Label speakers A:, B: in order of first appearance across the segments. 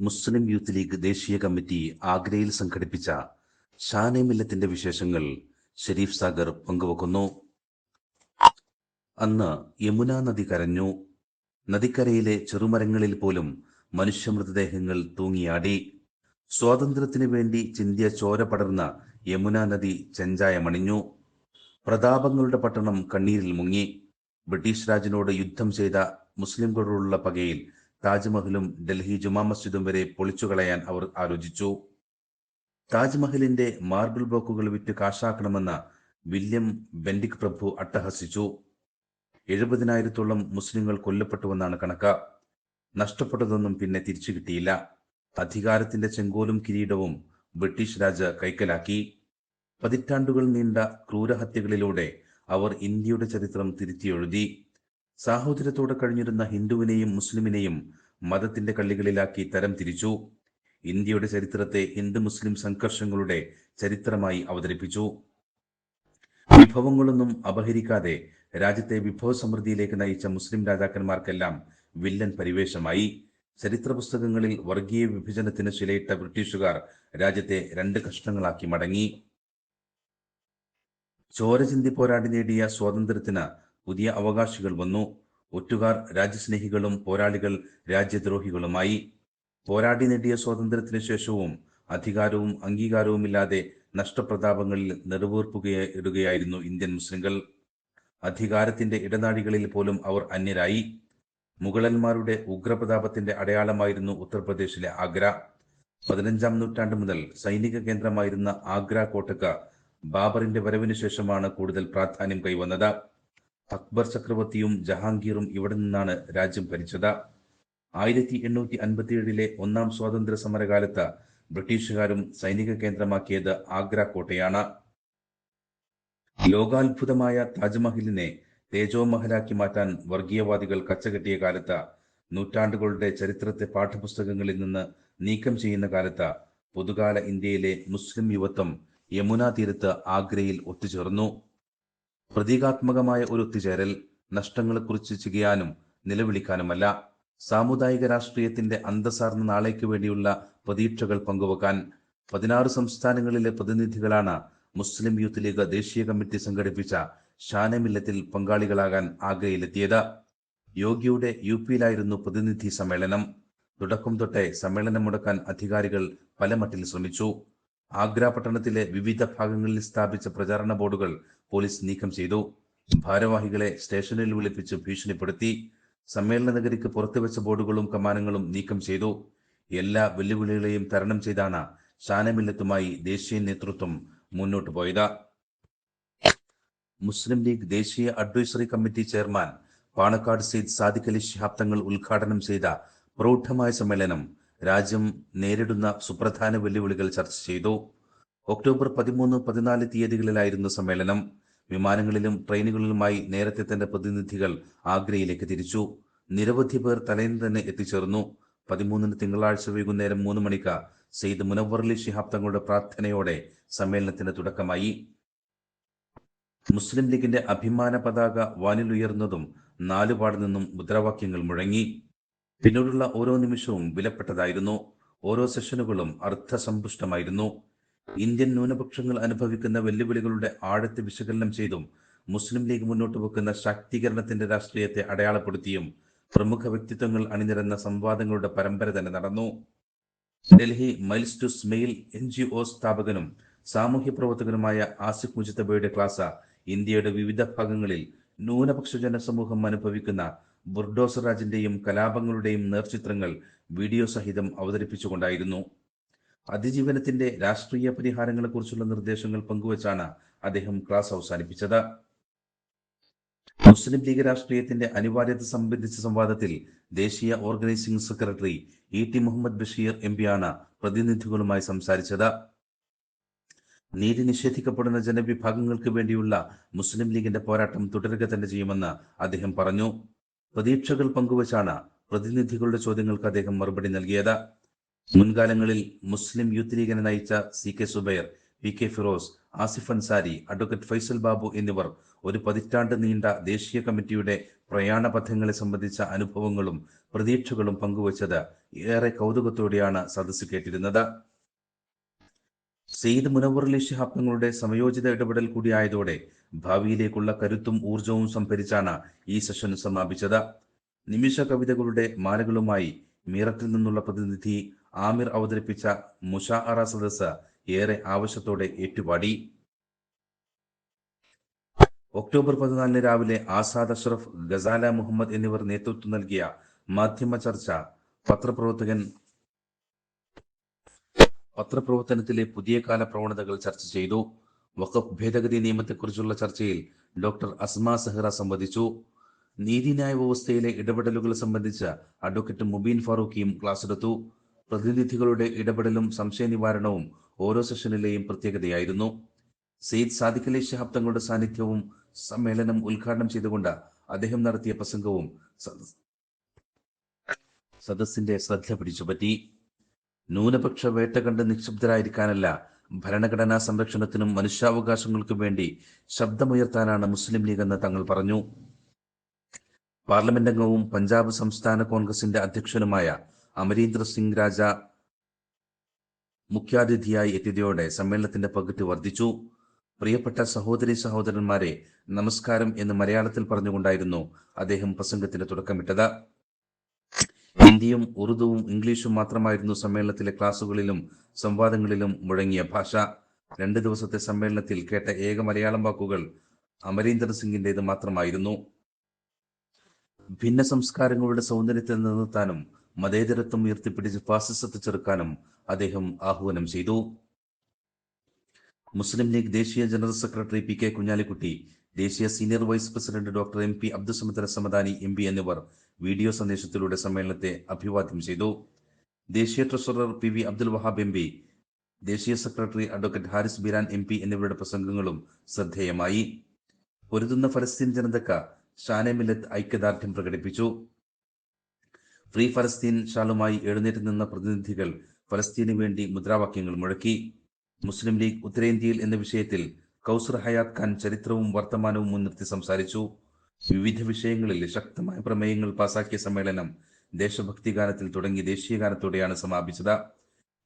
A: മുസ്ലിം Youth League ദേശീയ committee ആഗ്രയിൽ സംഘടിപ്പിച്ച ഷാനെ മില്ലത്തിന്റെ വിശേഷങ്ങൾ ഷെരീഫ് സാഗർ പങ്കുവെക്കുന്നു. അന്ന് യമുന നദി കരഞ്ഞു. നദിക്കരയിലെ ചെറുമരങ്ങളിൽ പോലും മനുഷ്യമൃതദേഹങ്ങൾ തൂങ്ങിയാടി. സ്വാതന്ത്ര്യത്തിനു വേണ്ടി ചിന്തിയ ചോര പടർന്ന യമുന നദി ചെഞ്ചായമണിഞ്ഞു. പ്രതാപങ്ങളുടെ പട്ടണം കണ്ണീരിൽ മുങ്ങി. ബ്രിട്ടീഷ് രാജിനോട് യുദ്ധം ചെയ്ത മുസ്ലിംകളോടുള്ള പകയിൽ താജ്മഹലും ഡൽഹി ജുമാ മസ്ജിദും വരെ പൊളിച്ചുകളയാൻ അവർ ആലോചിച്ചു. താജ്മഹലിന്റെ മാർബിൾ ബ്ലോക്കുകൾ വിറ്റ് കാശാക്കണമെന്ന വില്യം ബെൻഡിക് പ്രഭു അട്ടഹസിച്ചു. എഴുപതിനായിരത്തോളം മുസ്ലിങ്ങൾ കൊല്ലപ്പെട്ടുവെന്നാണ് കണക്ക്. നഷ്ടപ്പെട്ടതൊന്നും പിന്നെ തിരിച്ചു കിട്ടിയില്ല. അധികാരത്തിന്റെ ചെങ്കോലും കിരീടവും ബ്രിട്ടീഷ് രാജ കൈക്കലാക്കി. പതിറ്റാണ്ടുകൾ നീണ്ട ക്രൂരഹത്യകളിലൂടെ അവർ ഇന്ത്യയുടെ ചരിത്രം തിരുത്തിയെഴുതി. സാഹോദര്യത്തോടെ കഴിഞ്ഞിരുന്ന ഹിന്ദുവിനെയും മുസ്ലിമിനെയും മതത്തിന്റെ കള്ളികളിലാക്കി തരം തിരിച്ചു. ഇന്ത്യയുടെ ചരിത്രത്തെ ഹിന്ദു മുസ്ലിം സംഘർഷങ്ങളുടെ ചരിത്രമായി അവതരിപ്പിച്ചു. വിഭവങ്ങളൊന്നും അപഹരിക്കാതെ രാജ്യത്തെ വിഭവ സമൃദ്ധിയിലേക്ക് നയിച്ച മുസ്ലിം രാജാക്കന്മാർക്കെല്ലാം വില്ലൻ പരിവേഷമായി. ചരിത്ര പുസ്തകങ്ങളിൽ വർഗീയ വിഭജനത്തിന് ശിലയിട്ട ബ്രിട്ടീഷുകാർ രാജ്യത്തെ രണ്ട് കഷ്ണങ്ങളാക്കി മടങ്ങി. ചോരചിന്തി പോരാടി നേടിയ സ്വാതന്ത്ര്യത്തിന് പുതിയ അവകാശികൾ വന്നു. ഒറ്റുകാർ രാജ്യസ്നേഹികളും പോരാളികൾ രാജ്യദ്രോഹികളുമായി. പോരാടി നേടിയ സ്വാതന്ത്ര്യത്തിന് ശേഷവും അധികാരവും അംഗീകാരവുമില്ലാതെ നഷ്ടപ്രതാപങ്ങളിൽ നെടുവീർപ്പുകയിടുകയായിരുന്നു ഇന്ത്യൻ മുസ്ലിങ്ങൾ അധികാരത്തിന്റെ ഇടനാഴികളിൽ പോലും അവർ അന്യരായി. മുഗളന്മാരുടെ ഉഗ്രപ്രതാപത്തിന്റെ അടയാളമായിരുന്നു ഉത്തർപ്രദേശിലെ ആഗ്ര. പതിനഞ്ചാം നൂറ്റാണ്ട് മുതൽ സൈനിക കേന്ദ്രമായിരുന്ന ആഗ്ര കോട്ടക്ക ബാബറിന്റെ വരവിന് ശേഷമാണ് കൂടുതൽ പ്രാധാന്യം കൈവന്നത്. അക്ബർ ചക്രവർത്തിയും ജഹാംഗീറും ഇവിടെ നിന്നാണ് രാജ്യം ഭരിച്ചത്. ആയിരത്തി എണ്ണൂറ്റി അൻപത്തിയേഴിലെ ഒന്നാം സ്വാതന്ത്ര്യ സമരകാലത്ത് ബ്രിട്ടീഷുകാരും സൈനിക കേന്ദ്രമാക്കിയത് ആഗ്ര കോട്ടയാണ്. ലോകാത്ഭുതമായ താജ്മഹലിനെ തേജോമഹലാക്കി മാറ്റാൻ വർഗീയവാദികൾ കച്ചകെട്ടിയ കാലത്ത് നൂറ്റാണ്ടുകളുടെ ചരിത്രത്തെ പാഠപുസ്തകങ്ങളിൽ നിന്ന് നീക്കം ചെയ്യുന്ന കാലത്ത് പൊതുകാല ഇന്ത്യയിലെ മുസ്ലിം യുവത്വം യമുന തീരത്ത് ആഗ്രയിൽ ഒത്തുചേർന്നു. പ്രതീകാത്മകമായ ഒരു ഒത്തുചേരൽ നഷ്ടങ്ങളെക്കുറിച്ച് ചെയ്യാനും നിലവിളിക്കാനുമല്ല. സാമുദായിക രാഷ്ട്രീയത്തിന്റെ അന്തസാർന്ന നാളേക്ക് വേണ്ടിയുള്ള പ്രതീക്ഷകൾ പങ്കുവെക്കാൻ പതിനാറ് സംസ്ഥാനങ്ങളിലെ പ്രതിനിധികളാണ് മുസ്ലിം യൂത്ത് ലീഗ് ദേശീയ കമ്മിറ്റി സംഘടിപ്പിച്ച ഷാനമില്ലത്തിൽ പങ്കാളികളാകാൻ ആഗ്രയിലെത്തിയത്. യോഗിയുടെ യു പിയിലായിരുന്നു പ്രതിനിധി സമ്മേളനം. തുടക്കം തൊട്ടേ സമ്മേളനം മുടക്കാൻ അധികാരികൾ പലമട്ടിൽ ശ്രമിച്ചു. ആഗ്ര പട്ടണത്തിലെ വിവിധ ഭാഗങ്ങളിൽ സ്ഥാപിച്ച പ്രചാരണ ബോർഡുകൾ പോലീസ് നീക്കം ചെയ്തു. ഭാരവാഹികളെ സ്റ്റേഷനിൽ വിളിപ്പിച്ച് ഭീഷണിപ്പെടുത്തി. സമ്മേളന നഗരിക്ക് പുറത്തുവെച്ച ബോർഡുകളും കമാനങ്ങളും നീക്കം ചെയ്തു. എല്ലാ വെല്ലുവിളികളെയും തരണം ചെയ്താണ് ഷാനമില്ലത്തുമായി ദേശീയ നേതൃത്വം മുന്നോട്ട് പോയത്. മുസ്ലിം ലീഗ് ദേശീയ advisory committee chairman Panakkad Syed Sadiqali Shihab Thangal ഉദ്ഘാടനം ചെയ്ത പ്രൗഢമായ സമ്മേളനം രാജ്യം നേരിടുന്ന സുപ്രധാന വെല്ലുവിളികൾ ചർച്ച ചെയ്തു. ഒക്ടോബർ പതിമൂന്ന് പതിനാല് തീയതികളിലായിരുന്നു സമ്മേളനം. വിമാനങ്ങളിലും ട്രെയിനുകളിലുമായി നേരത്തെ തന്നെ പ്രതിനിധികൾ ആഗ്രയിലേക്ക് തിരിച്ചു. നിരവധി പേർ തലേന്ന് തന്നെ എത്തിച്ചേർന്നു. പതിമൂന്നിന് തിങ്കളാഴ്ച വൈകുന്നേരം മൂന്ന് മണിക്ക് സെയ്ദ് മുനവർലി ശിഹാബ് തങ്ങളുടെ പ്രാർത്ഥനയോടെ സമ്മേളനത്തിന് തുടക്കമായി. മുസ്ലിം ലീഗിന്റെ അഭിമാന പതാക വാനിലുയർന്നതും നാലുപാട് നിന്നും മുദ്രാവാക്യങ്ങൾ മുഴങ്ങി. പിന്നീടുള്ള ഓരോ നിമിഷവും വിലപ്പെട്ടതായിരുന്നു. ഓരോ സെഷനുകളും അർത്ഥസമ്പുഷ്ടമായിരുന്നു. ഇന്ത്യൻ ന്യൂനപക്ഷങ്ങൾ അനുഭവിക്കുന്ന വെല്ലുവിളികളുടെ ആഴത്തെ വിശകലനം ചെയ്തും മുസ്ലിം ലീഗ് മുന്നോട്ട് വെക്കുന്ന ശാക്തീകരണത്തിന്റെ രാഷ്ട്രീയത്തെ അടയാളപ്പെടുത്തിയും പ്രമുഖ വ്യക്തിത്വങ്ങൾ അണിനിരന്ന സംവാദങ്ങളുടെ പരമ്പര തന്നെ നടന്നു. Delhi miles to smile N G O സ്ഥാപകനും സാമൂഹ്യ പ്രവർത്തകനുമായ ആസിഫ് മുജിത്തബയുടെ ക്ലാസ് ഇന്ത്യയുടെ വിവിധ ഭാഗങ്ങളിൽ ന്യൂനപക്ഷ ജനസമൂഹം അനുഭവിക്കുന്ന ബുർഡോസർ രാജിന്റെയും കലാപങ്ങളുടെയും നേർചിത്രങ്ങൾ വീഡിയോ സഹിതം അവതരിപ്പിച്ചുകൊണ്ടായിരുന്നു. അതിജീവനത്തിന്റെ രാഷ്ട്രീയ പരിഹാരങ്ങളെക്കുറിച്ചുള്ള നിർദ്ദേശങ്ങൾ പങ്കുവച്ചാണ് അദ്ദേഹം ക്ലാസ് അവസാനിപ്പിച്ചത്. മുസ്ലിം ലീഗ് രാഷ്ട്രീയത്തിന്റെ അനിവാര്യത സംബന്ധിച്ച സംവാദത്തിൽ ദേശീയ organising secretary E T Muhammad Basheer M പിയാണ് പ്രതിനിധികളുമായി സംസാരിച്ചത്. നീതി നിഷേധിക്കപ്പെടുന്ന ജനവിഭാഗങ്ങൾക്ക് വേണ്ടിയുള്ള മുസ്ലിം ലീഗിന്റെ പോരാട്ടം തുടരുക തന്നെ ചെയ്യുമെന്ന് അദ്ദേഹം പറഞ്ഞു. പ്രതീക്ഷകൾ പങ്കുവച്ചാണ് പ്രതിനിധികളുടെ ചോദ്യങ്ങൾക്ക് അദ്ദേഹം മറുപടി നൽകിയത്. മുൻകാലങ്ങളിൽ മുസ്ലിം യൂത്ത് ലീഗിനെ നയിച്ച C K Zubair P K Firos Asif Ansari advocate Faisal Babu എന്നിവർ ഒരു പതിറ്റാണ്ട് നീണ്ട ദേശീയ കമ്മിറ്റിയുടെ പ്രയാണ പഥങ്ങളെ സംബന്ധിച്ച അനുഭവങ്ങളും പ്രതീക്ഷകളും പങ്കുവച്ചത് ഏറെ കൗതുകത്തോടെയാണ് സദസ്സ് കേട്ടിരുന്നത്. സെയ്ദ് മുനവറലി ഷിഹാബ് തങ്ങളുടെ സമയോചിത ഇടപെടൽ കൂടിയായതോടെ ഭാവിയിലേക്കുള്ള കരുത്തും ഊർജവും സംഭരിച്ചാണ് ഈ സെഷൻ സമാപിച്ചത്. നിമിഷ കവിതകളുടെ മാലകളുമായി മീററ്റിൽ നിന്നുള്ള പ്രതിനിധി ആമിർ അവതരിപ്പിച്ച മുഷാഅറ സദസ് ഏറെ ആവശ്യത്തോടെ ഏറ്റുപാടി. ഒക്ടോബർ പതിനാലിന് രാവിലെ ആസാദ് അഷ്റഫ് ഗസാല മുഹമ്മദ് എന്നിവർ നേതൃത്വം നൽകിയ മാധ്യമ ചർച്ച പത്രപ്രവർത്തകൻ പത്രപ്രവർത്തനത്തിലെ പുതിയ കാല പ്രവണതകൾ ചർച്ച ചെയ്തു. വഖഫ് ഭേദഗതി നിയമത്തെക്കുറിച്ചുള്ള ചർച്ചയിൽ ഡോക്ടർ അസ്മ സെഹ്റ സംവദിച്ചു. നീതിന്യായ വ്യവസ്ഥയിലെ ഇടപെടലുകൾ സംബന്ധിച്ച അഡ്വക്കേറ്റ് മുബീൻ ഫാറൂഖിയും ക്ലാസ് എടുത്തു പ്രതിനിധികളുടെ ഇടപെടലും സംശയ നിവാരണവും ഓരോ സെഷനിലെയും പ്രത്യേകതയായിരുന്നു. സെയ്ദ് സാദിഖ് അലി ശഹാബ് തങ്ങളുടെ സാന്നിധ്യവും സമ്മേളനം ഉദ്ഘാടനം ചെയ്തുകൊണ്ട് അദ്ദേഹം നടത്തിയ പ്രസംഗവും സദസ്സിന്റെ ശ്രദ്ധ പിടിച്ചുപറ്റി. ന്യൂനപക്ഷ വേട്ട കണ്ട് നിശബ്ദരായിരിക്കാനല്ല ഭരണഘടനാ സംരക്ഷണത്തിനും മനുഷ്യാവകാശങ്ങൾക്കും വേണ്ടി ശബ്ദമുയർത്താനാണ് മുസ്ലിം ലീഗ് എന്ന് തങ്ങൾ പറഞ്ഞു. പാർലമെന്റ് അംഗവും പഞ്ചാബ് സംസ്ഥാന കോൺഗ്രസിന്റെ അധ്യക്ഷനുമായ അമരീന്ദർ സിംഗ് രാജ മുഖ്യാതിഥിയായി എത്തിയതോടെ സമ്മേളനത്തിന്റെ പകുതി വർദ്ധിച്ചു. പ്രിയപ്പെട്ട സഹോദരി സഹോദരന്മാരെ നമസ്കാരം എന്ന് മലയാളത്തിൽ പറഞ്ഞുകൊണ്ടായിരുന്നു അദ്ദേഹം പ്രസംഗത്തിന് തുടക്കമിട്ടത്. ഹിന്ദിയും ഉറുദുവും ഇംഗ്ലീഷും മാത്രമായിരുന്നു സമ്മേളനത്തിലെ ക്ലാസുകളിലും സംവാദങ്ങളിലും മുഴങ്ങിയ ഭാഷ. രണ്ട് ദിവസത്തെ സമ്മേളനത്തിൽ കേട്ട ഏക മലയാളം വാക്കുകൾ അമരീന്ദർ സിംഗിന്റേത് മാത്രമായിരുന്നു. ഭിന്ന സംസ്കാരങ്ങളുടെ സൗന്ദര്യത്തെ നിലനിർത്താനും മതേതരത്വം ഉയർത്തിപ്പിടിച്ച് ഫാസിസത്തെ ചെറുക്കാനും അദ്ദേഹം ആഹ്വാനം ചെയ്തു. മുസ്ലിം ലീഗ് ദേശീയ general secretary P K Kunhalikutty ദേശീയ senior vice president doctor M P Abdussamad Samadani M P എന്നിവർ വീഡിയോ സന്ദേശത്തിലൂടെ സമ്മേളനത്തെ അഭിവാദ്യം ചെയ്തു. ദേശീയ treasurer P V Abdul Wahab M P ദേശീയ secretary advocate Haris Beeran M P എന്നിവരുടെ പ്രസംഗങ്ങളും ശ്രദ്ധേയമായി. പൊരുതുന്ന ഫലസ്തീൻ ജനതക്ക ഷാനെ മില്ലത്ത് ഐക്യദാർഢ്യം പ്രകടിപ്പിച്ചു. ഫ്രീ ഫലസ്തീൻ ഷാളുമായി എഴുന്നേറ്റ് നിന്ന പ്രതിനിധികൾ ഫലസ്തീനു വേണ്ടി മുദ്രാവാക്യങ്ങൾ മുഴക്കി. മുസ്ലിം ലീഗ് ഉത്തരേന്ത്യയിൽ എന്ന വിഷയത്തിൽ കൗസർ ഹയാത് ഖാൻ ചരിത്രവും വർത്തമാനവും മുൻനിർത്തി സംസാരിച്ചു. വിവിധ വിഷയങ്ങളിൽ ശക്തമായ പ്രമേയങ്ങൾ പാസാക്കിയ സമ്മേളനം ദേശഭക്തി ഗാനത്തിൽ തുടങ്ങി ദേശീയ ഗാനത്തോടെയാണ് സമാപിച്ചത്.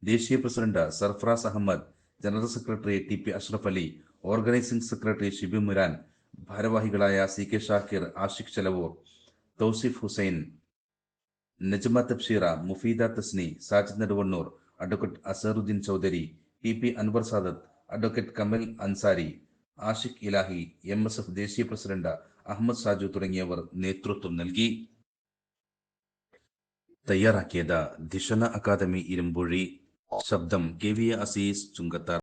A: ദേശീയ president Sarfaraz Ahmed general secretary T P Ashraf Ali organising secretary Shibi Muran ഭാരവാഹികളായ C K Shakir Ashiq Chelavoor Tausif Hussain Najma Tabsheera Mufeeda Tasni Sajid Neduvannur advocate Azharuddin Chaudhary P P Anwar Sadat advocate Kamal Ansari Ashiq Elahi M S F ദേശീയ president Ahmed Saju തുടങ്ങിയവർ നേതൃത്വം നൽകി. തയ്യാറാക്കിയത് Dishana academy Irumbuzhi. ശബ്ദം K V Azeez ചുങ്കത്താർ.